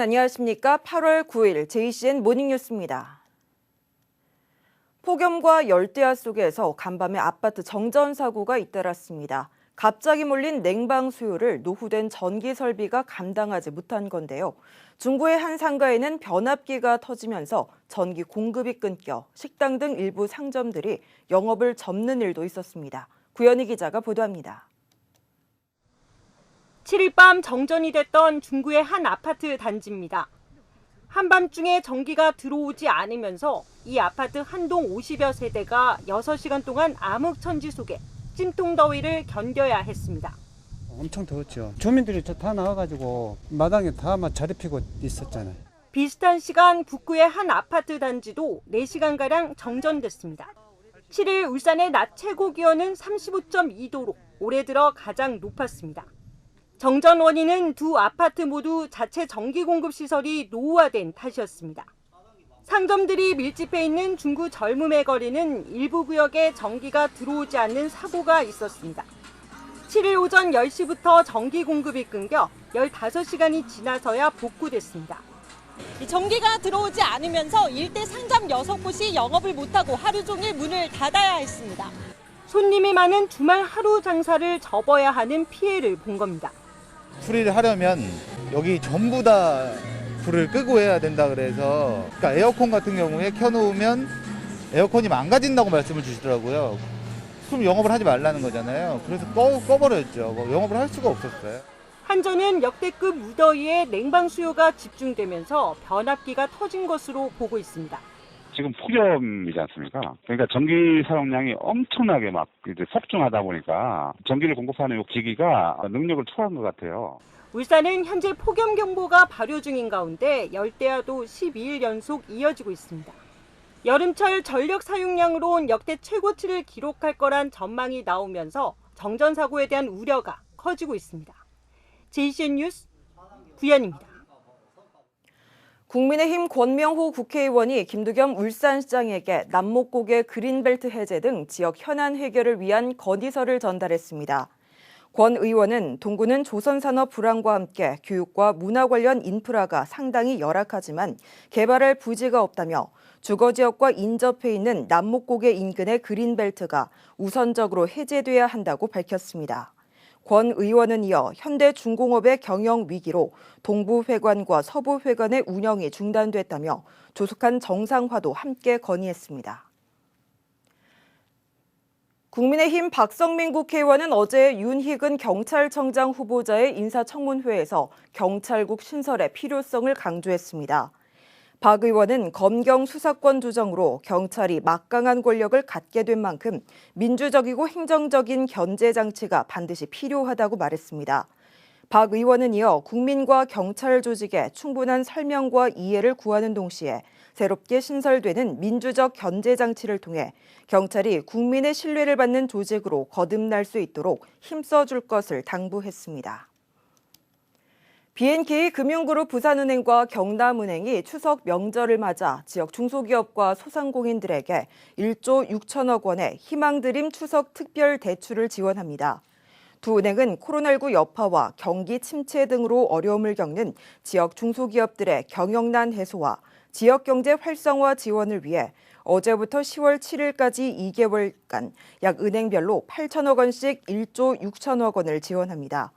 여러분 안녕하십니까? 8월 9일 JCN 모닝뉴스입니다. 폭염과 열대야 속에서 간밤에 아파트 정전 사고가 잇따랐습니다. 갑자기 몰린 냉방 수요를 노후된 전기 설비가 감당하지 못한 건데요. 중구의 한 상가에는 변압기가 터지면서 전기 공급이 끊겨 식당 등 일부 상점들이 영업을 접는 일도 있었습니다. 구현희 기자가 보도합니다. 7일 밤 정전이 됐던 중구의 한 아파트 단지입니다. 한밤중에 전기가 들어오지 않으면서 이 아파트 한동 50여 세대가 6시간 동안 암흑천지 속에 찜통 더위를 견뎌야 했습니다. 엄청 더웠죠. 주민들이 저다 나와가지고 마당에 다 막 자리 피고 있었잖아요. 비슷한 시간 북구의 한 아파트 단지도 4시간가량 정전됐습니다. 7일 울산의 낮 최고 기온은 35.2도로 올해 들어 가장 높았습니다. 정전 원인은 두 아파트 모두 자체 전기 공급 시설이 노후화된 탓이었습니다. 상점들이 밀집해 있는 중구 젊음의 거리는 일부 구역에 전기가 들어오지 않는 사고가 있었습니다. 7일 오전 10시부터 전기 공급이 끊겨 15시간이 지나서야 복구됐습니다. 전기가 들어오지 않으면서 일대 상점 6곳이 영업을 못하고 하루 종일 문을 닫아야 했습니다. 손님이 많은 주말 하루 장사를 접어야 하는 피해를 본 겁니다. 풀이를 하려면 여기 전부 다 불을 끄고 해야 된다 그래서 그러니까 에어컨 같은 경우에 켜놓으면 에어컨이 망가진다고 말씀을 주시더라고요. 그럼 영업을 하지 말라는 거잖아요. 그래서 꺼, 꺼버렸죠. 뭐 영업을 할 수가 없었어요. 한전은 역대급 무더위에 냉방 수요가 집중되면서 변압기가 터진 것으로 보고 있습니다. 지금 폭염이지 않습니까? 그러니까 전기 사용량이 엄청나게 막 이제 폭증하다 보니까 전기를 공급하는 이 기기가 능력을 초월한 것 같아요. 울산은 현재 폭염 경보가 발효 중인 가운데 열대야도 12일 연속 이어지고 있습니다. 여름철 전력 사용량으론 역대 최고치를 기록할 거란 전망이 나오면서 정전 사고에 대한 우려가 커지고 있습니다. JCN 뉴스 구현입니다. 국민의힘 권명호 국회의원이 김두겸 울산시장에게 남목곡의 그린벨트 해제 등 지역 현안 해결을 위한 건의서를 전달했습니다. 권 의원은 동구는 조선산업 불황과 함께 교육과 문화 관련 인프라가 상당히 열악하지만 개발할 부지가 없다며 주거지역과 인접해 있는 남목곡의 인근의 그린벨트가 우선적으로 해제돼야 한다고 밝혔습니다. 권 의원은 이어 현대중공업의 경영 위기로 동부회관과 서부회관의 운영이 중단됐다며 조속한 정상화도 함께 건의했습니다. 국민의힘 박성민 국회의원은 어제 윤희근 경찰청장 후보자의 인사청문회에서 경찰국 신설의 필요성을 강조했습니다. 박 의원은 검경 수사권 조정으로 경찰이 막강한 권력을 갖게 된 만큼 민주적이고 행정적인 견제 장치가 반드시 필요하다고 말했습니다. 박 의원은 이어 국민과 경찰 조직에 충분한 설명과 이해를 구하는 동시에 새롭게 신설되는 민주적 견제 장치를 통해 경찰이 국민의 신뢰를 받는 조직으로 거듭날 수 있도록 힘써줄 것을 당부했습니다. BNK 금융그룹 부산은행과 경남은행이 추석 명절을 맞아 지역 중소기업과 소상공인들에게 1조 6천억 원의 희망드림 추석 특별 대출을 지원합니다. 두 은행은 코로나19 여파와 경기 침체 등으로 어려움을 겪는 지역 중소기업들의 경영난 해소와 지역 경제 활성화 지원을 위해 어제부터 10월 7일까지 2개월간 약 은행별로 8천억 원씩 1조 6천억 원을 지원합니다.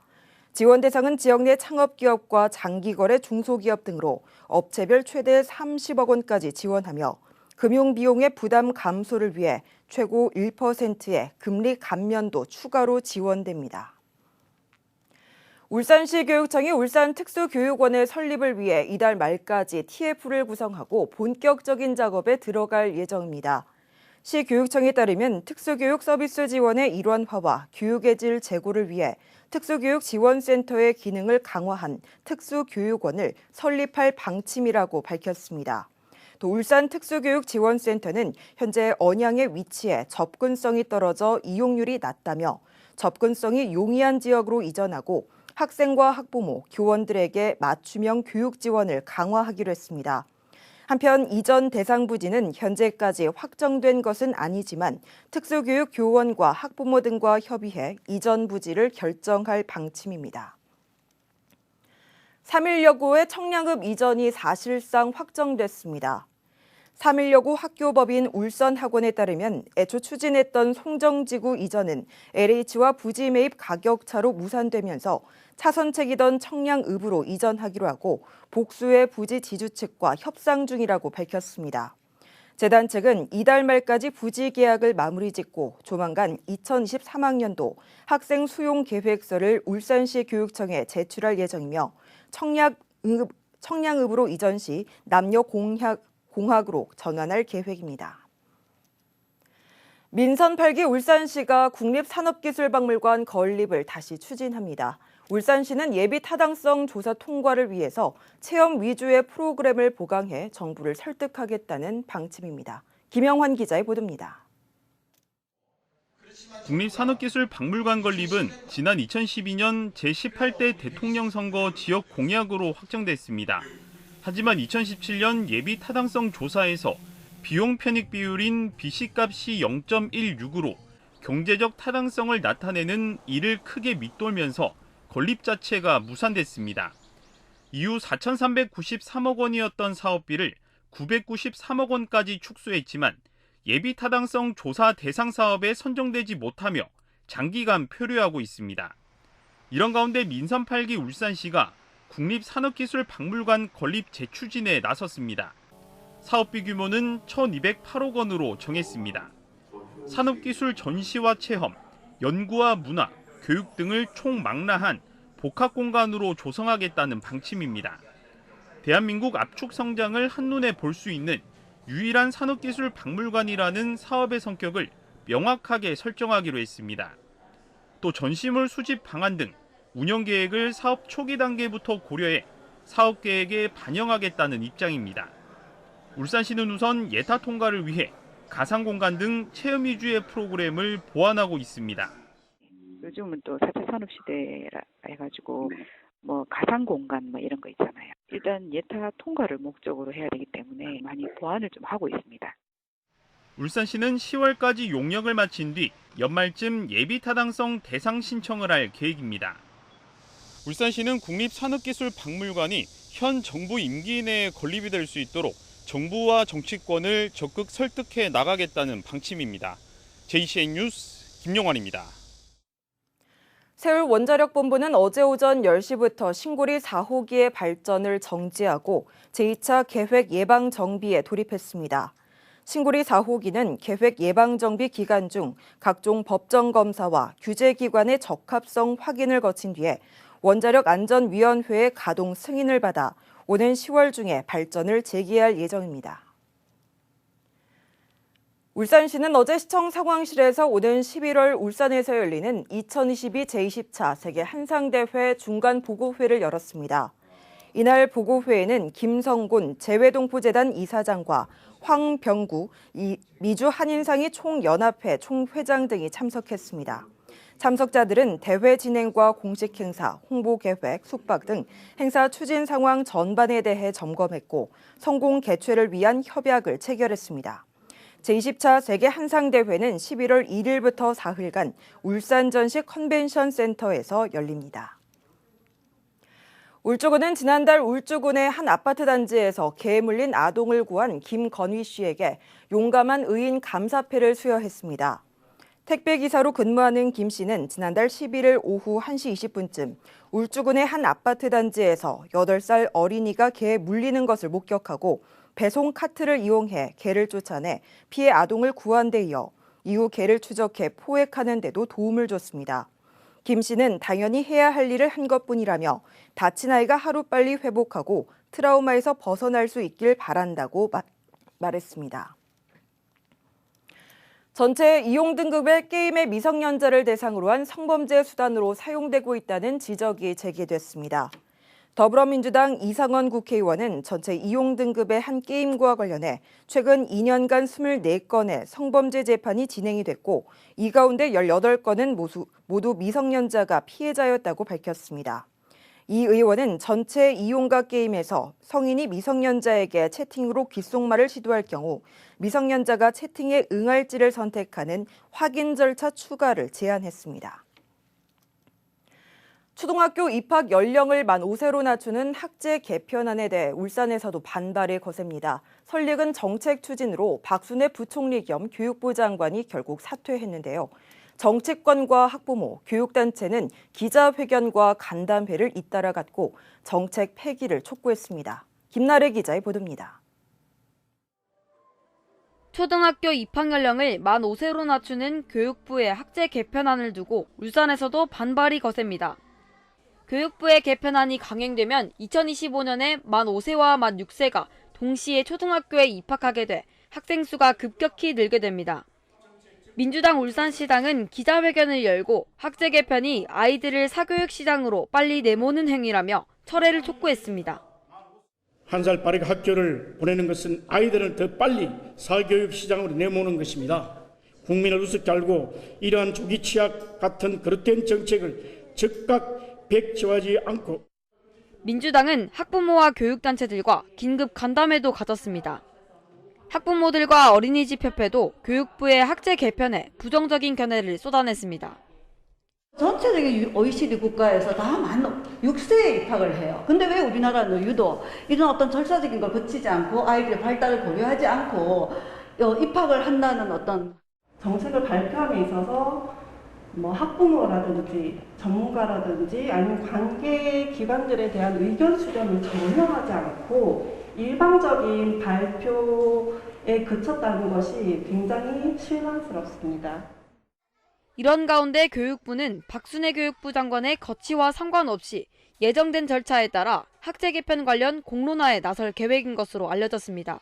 지원 대상은 지역 내 창업기업과 장기거래 중소기업 등으로 업체별 최대 30억 원까지 지원하며 금융비용의 부담 감소를 위해 최고 1%의 금리 감면도 추가로 지원됩니다. 울산시 교육청이 울산 특수교육원의 설립을 위해 이달 말까지 TF를 구성하고 본격적인 작업에 들어갈 예정입니다. 시 교육청에 따르면 특수교육 서비스 지원의 일원화와 교육의 질 제고를 위해 특수교육 지원센터의 기능을 강화한 특수교육원을 설립할 방침이라고 밝혔습니다. 또 울산 특수교육지원센터는 현재 언양에 위치해 접근성이 떨어져 이용률이 낮다며 접근성이 용이한 지역으로 이전하고 학생과 학부모, 교원들에게 맞춤형 교육 지원을 강화하기로 했습니다. 한편 이전 대상 부지는 현재까지 확정된 것은 아니지만 특수교육 교원과 학부모 등과 협의해 이전 부지를 결정할 방침입니다. 3일 여고의 청량읍 이전이 사실상 확정됐습니다. 3일여고 학교법인 울선학원에 따르면 애초 추진했던 송정지구 이전은 LH와 부지 매입 가격차로 무산되면서 차선책이던 청량읍으로 이전하기로 하고 복수의 부지 지주 측과 협상 중이라고 밝혔습니다. 재단 측은 이달 말까지 부지 계약을 마무리 짓고 조만간 2023학년도 학생 수용 계획서를 울산시 교육청에 제출할 예정이며 청량읍, 청량읍으로 이전 시 남녀 공학, 공학으로 전환할 계획입니다. 민선 8기 울산시가 국립산업기술박물관 건립을 다시 추진합니다. 울산시는 예비 타당성 조사 통과를 위해서 체험 위주의 프로그램을 보강해 정부를 설득하겠다는 방침입니다. 김영환 기자의 보도입니다. 국립산업기술박물관 건립은 지난 2012년 제18대 대통령 선거 지역 공약으로 확정됐습니다. 하지만 2017년 예비 타당성 조사에서 비용 편익 비율인 BC값이 0.16으로 경제적 타당성을 나타내는 이를 크게 밑돌면서 건립 자체가 무산됐습니다. 이후 4,393억 원이었던 사업비를 993억 원까지 축소했지만 예비 타당성 조사 대상 사업에 선정되지 못하며 장기간 표류하고 있습니다. 이런 가운데 민선 8기 울산시가 국립산업기술박물관 건립 재추진에 나섰습니다. 사업비 규모는 1,208억 원으로 정했습니다. 산업기술 전시와 체험, 연구와 문화, 교육 등을 총망라한 복합 공간으로 조성하겠다는 방침입니다. 대한민국 압축 성장을 한눈에 볼 수 있는 유일한 산업기술 박물관이라는 사업의 성격을 명확하게 설정하기로 했습니다. 또 전시물 수집 방안 등 운영 계획을 사업 초기 단계부터 고려해 사업 계획에 반영하겠다는 입장입니다. 울산시는 우선 예타 통과를 위해 가상 공간 등 체험 위주의 프로그램을 보완하고 있습니다. 요즘은 또 4차 산업 시대라 해가지고 뭐 가상 공간 뭐 이런 거 있잖아요. 일단 예타 통과를 목적으로 해야 되기 때문에 많이 보완을 좀 하고 있습니다. 울산시는 10월까지 용역을 마친 뒤 연말쯤 예비 타당성 대상 신청을 할 계획입니다. 울산시는 국립산업기술박물관이 현 정부 임기 내에 건립이 될 수 있도록 정부와 정치권을 적극 설득해 나가겠다는 방침입니다. JCN 뉴스 김용환입니다. 세울 원자력본부는 어제 오전 10시부터 신고리 4호기의 발전을 정지하고 제2차 계획 예방 정비에 돌입했습니다. 신고리 4호기는 계획 예방 정비 기간 중 각종 법정 검사와 규제 기관의 적합성 확인을 거친 뒤에 원자력 안전위원회의 가동 승인을 받아 오는 10월 중에 발전을 재개할 예정입니다. 울산시는 어제 시청 상황실에서 오는 11월 울산에서 열리는 2022 제20차 세계 한상대회 중간 보고회를 열었습니다. 이날 보고회에는 김성곤 재외동포재단 이사장과 황병구 미주 한인상이 총연합회 총회장 등이 참석했습니다. 참석자들은 대회 진행과 공식 행사, 홍보 계획, 숙박 등 행사 추진 상황 전반에 대해 점검했고 성공 개최를 위한 협약을 체결했습니다. 제20차 세계 한상대회는 11월 1일부터 사흘간 울산 전시 컨벤션 센터에서 열립니다. 울주군은 지난달 울주군의 한 아파트 단지에서 개에 물린 아동을 구한 김건휘 씨에게 용감한 의인 감사패를 수여했습니다. 택배기사로 근무하는 김 씨는 지난달 11일 오후 1시 20분쯤 울주군의 한 아파트 단지에서 8살 어린이가 개에 물리는 것을 목격하고 배송 카트를 이용해 개를 쫓아내 피해 아동을 구한 데 이어 이후 개를 추적해 포획하는 데도 도움을 줬습니다. 김 씨는 당연히 해야 할 일을 한 것뿐이라며 다친 아이가 하루빨리 회복하고 트라우마에서 벗어날 수 있길 바란다고 마, 말했습니다. 전체 이용 등급의 게임의 미성년자를 대상으로 한 성범죄 수단으로 사용되고 있다는 지적이 제기됐습니다. 더불어민주당 이상원 국회의원은 전체 이용 등급의 한 게임과 관련해 최근 2년간 24건의 성범죄 재판이 진행이 됐고 이 가운데 18건은 모두, 미성년자가 피해자였다고 밝혔습니다. 이 의원은 전체 이용가 게임에서 성인이 미성년자에게 채팅으로 귓속말을 시도할 경우 미성년자가 채팅에 응할지를 선택하는 확인 절차 추가를 제안했습니다. 초등학교 입학 연령을 만 5세로 낮추는 학제 개편안에 대해 울산에서도 반발이 거셉니다. 설익은 정책 추진으로 박순애 부총리 겸 교육부 장관이 결국 사퇴했는데요. 정치권과 학부모, 교육단체는 기자회견과 간담회를 잇따라 갖고 정책 폐기를 촉구했습니다. 김나래 기자의 보도입니다. 초등학교 입학 연령을 만 5세로 낮추는 교육부의 학제 개편안을 두고 울산에서도 반발이 거셉니다. 교육부의 개편안이 강행되면 2025년에 만 5세와 만 6세가 동시에 초등학교에 입학하게 돼 학생 수가 급격히 늘게 됩니다. 민주당 울산시당은 기자회견을 열고 학제 개편이 아이들을 사교육 시장으로 빨리 내모는 행위라며 철회를 촉구했습니다. 한 살 빠르게 학교를 보내는 것은 아이들을 더 빨리 사교육 시장으로 내모는 것입니다. 국민을 우습게 알고 이러한 조기 취약 같은 그릇된 정책을 즉각 백지화하지 않고 민주당은 학부모와 교육단체들과 긴급 간담회도 가졌습니다. 학부모들과 어린이집 협회도 교육부의 학제 개편에 부정적인 견해를 쏟아냈습니다. 전체적인 OECD 국가에서 다 만 6세에 입학을 해요. 근데 왜 우리나라는 유독 이런 어떤 절차적인 걸 거치지 않고 아이들의 발달을 고려하지 않고 어, 입학을 한다는 어떤 정책을 발표함에 있어서 뭐 학부모라든지 전문가라든지 아니면 관계 기관들에 대한 의견 수렴을 전혀 하지 않고 일방적인 발표에 그쳤다는 것이 굉장히 실망스럽습니다. 이런 가운데 교육부는 박순애 교육부 장관의 거치와 상관없이 예정된 절차에 따라 학제 개편 관련 공론화에 나설 계획인 것으로 알려졌습니다.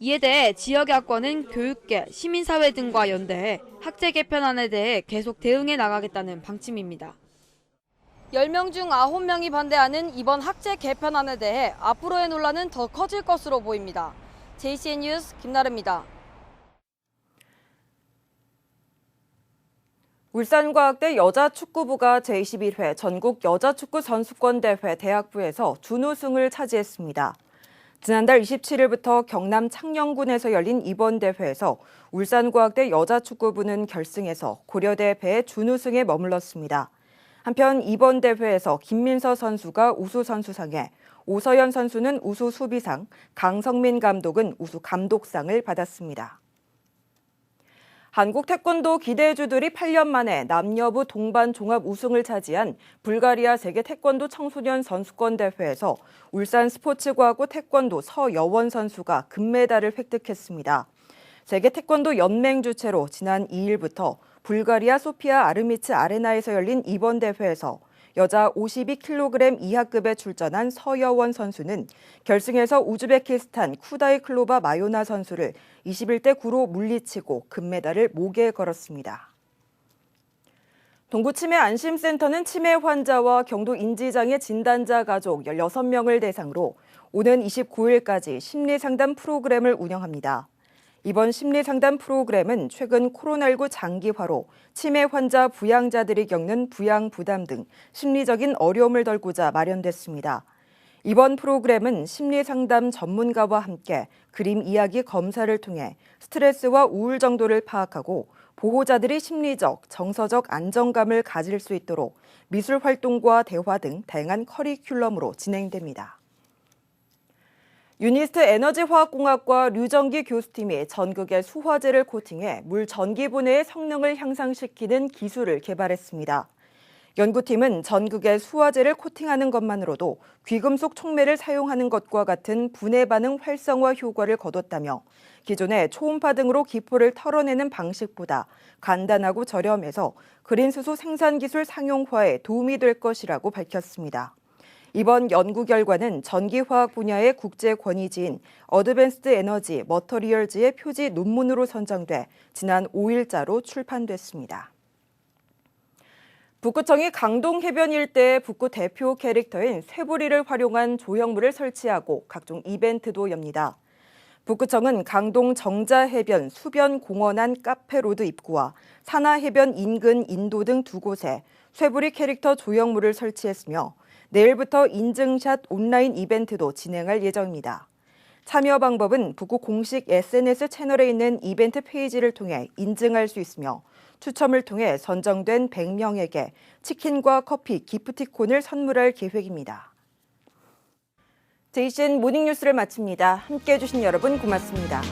이에 대해 지역의 학과는 교육계, 시민사회 등과 연대해 학제 개편안에 대해 계속 대응해 나가겠다는 방침입니다. 10명 중 9명이 반대하는 이번 학제 개편안에 대해 앞으로의 논란은 더 커질 것으로 보입니다. JCN 뉴스 김나래입니다. 울산과학대 여자축구부가 제21회 전국 여자축구 선수권대회 대학부에서 준우승을 차지했습니다. 지난달 27일부터 경남 창녕군에서 열린 이번 대회에서 울산과학대 여자축구부는 결승에서 고려대 배 준우승에 머물렀습니다. 한편 이번 대회에서 김민서 선수가 우수 선수상에 오서연 선수는 우수 수비상, 강성민 감독은 우수 감독상을 받았습니다. 한국 태권도 기대주들이 8년 만에 남녀부 동반 종합 우승을 차지한 불가리아 세계 태권도 청소년 선수권 대회에서 울산 스포츠과학부 태권도 서여원 선수가 금메달을 획득했습니다. 세계 태권도 연맹 주최로 지난 2일부터 불가리아 소피아 아르미츠 아레나에서 열린 이번 대회에서 여자 52kg 이하급에 출전한 서여원 선수는 결승에서 우즈베키스탄 쿠다이 클로바 마요나 선수를 21대 9로 물리치고 금메달을 목에 걸었습니다. 동구치매 안심센터는 치매 환자와 경도 인지장애 진단자 가족 16명을 대상으로 오는 29일까지 심리상담 프로그램을 운영합니다. 이번 심리 상담 프로그램은 최근 코로나19 장기화로 치매 환자 부양자들이 겪는 부양 부담 등 심리적인 어려움을 덜고자 마련됐습니다. 이번 프로그램은 심리 상담 전문가와 함께 그림 이야기 검사를 통해 스트레스와 우울 정도를 파악하고 보호자들이 심리적, 정서적 안정감을 가질 수 있도록 미술 활동과 대화 등 다양한 커리큘럼으로 진행됩니다. 유니스트 에너지화학공학과 류정기 교수팀이 전극의 수화제를 코팅해 물 전기 분해의 성능을 향상시키는 기술을 개발했습니다. 연구팀은 전극의 수화제를 코팅하는 것만으로도 귀금속 촉매를 사용하는 것과 같은 분해 반응 활성화 효과를 거뒀다며 기존의 초음파 등으로 기포를 털어내는 방식보다 간단하고 저렴해서 그린 수소 생산 기술 상용화에 도움이 될 것이라고 밝혔습니다. 이번 연구 결과는 전기화학 분야의 국제 권위지인 어드밴스드 에너지 머터리얼즈의 표지 논문으로 선정돼 지난 5일자로 출판됐습니다. 북구청이 강동 해변 일대에 북구 대표 캐릭터인 쇠부리를 활용한 조형물을 설치하고 각종 이벤트도 엽니다. 북구청은 강동 정자해변 수변 공원안 카페로드 입구와 산하해변 인근 인도 등 두 곳에 쇠부리 캐릭터 조형물을 설치했으며 내일부터 인증샷 온라인 이벤트도 진행할 예정입니다. 참여 방법은 북구 공식 SNS 채널에 있는 이벤트 페이지를 통해 인증할 수 있으며 추첨을 통해 선정된 100명에게 치킨과 커피, 기프티콘을 선물할 계획입니다. 제이신 모닝뉴스를 마칩니다. 함께해 주신 여러분 고맙습니다.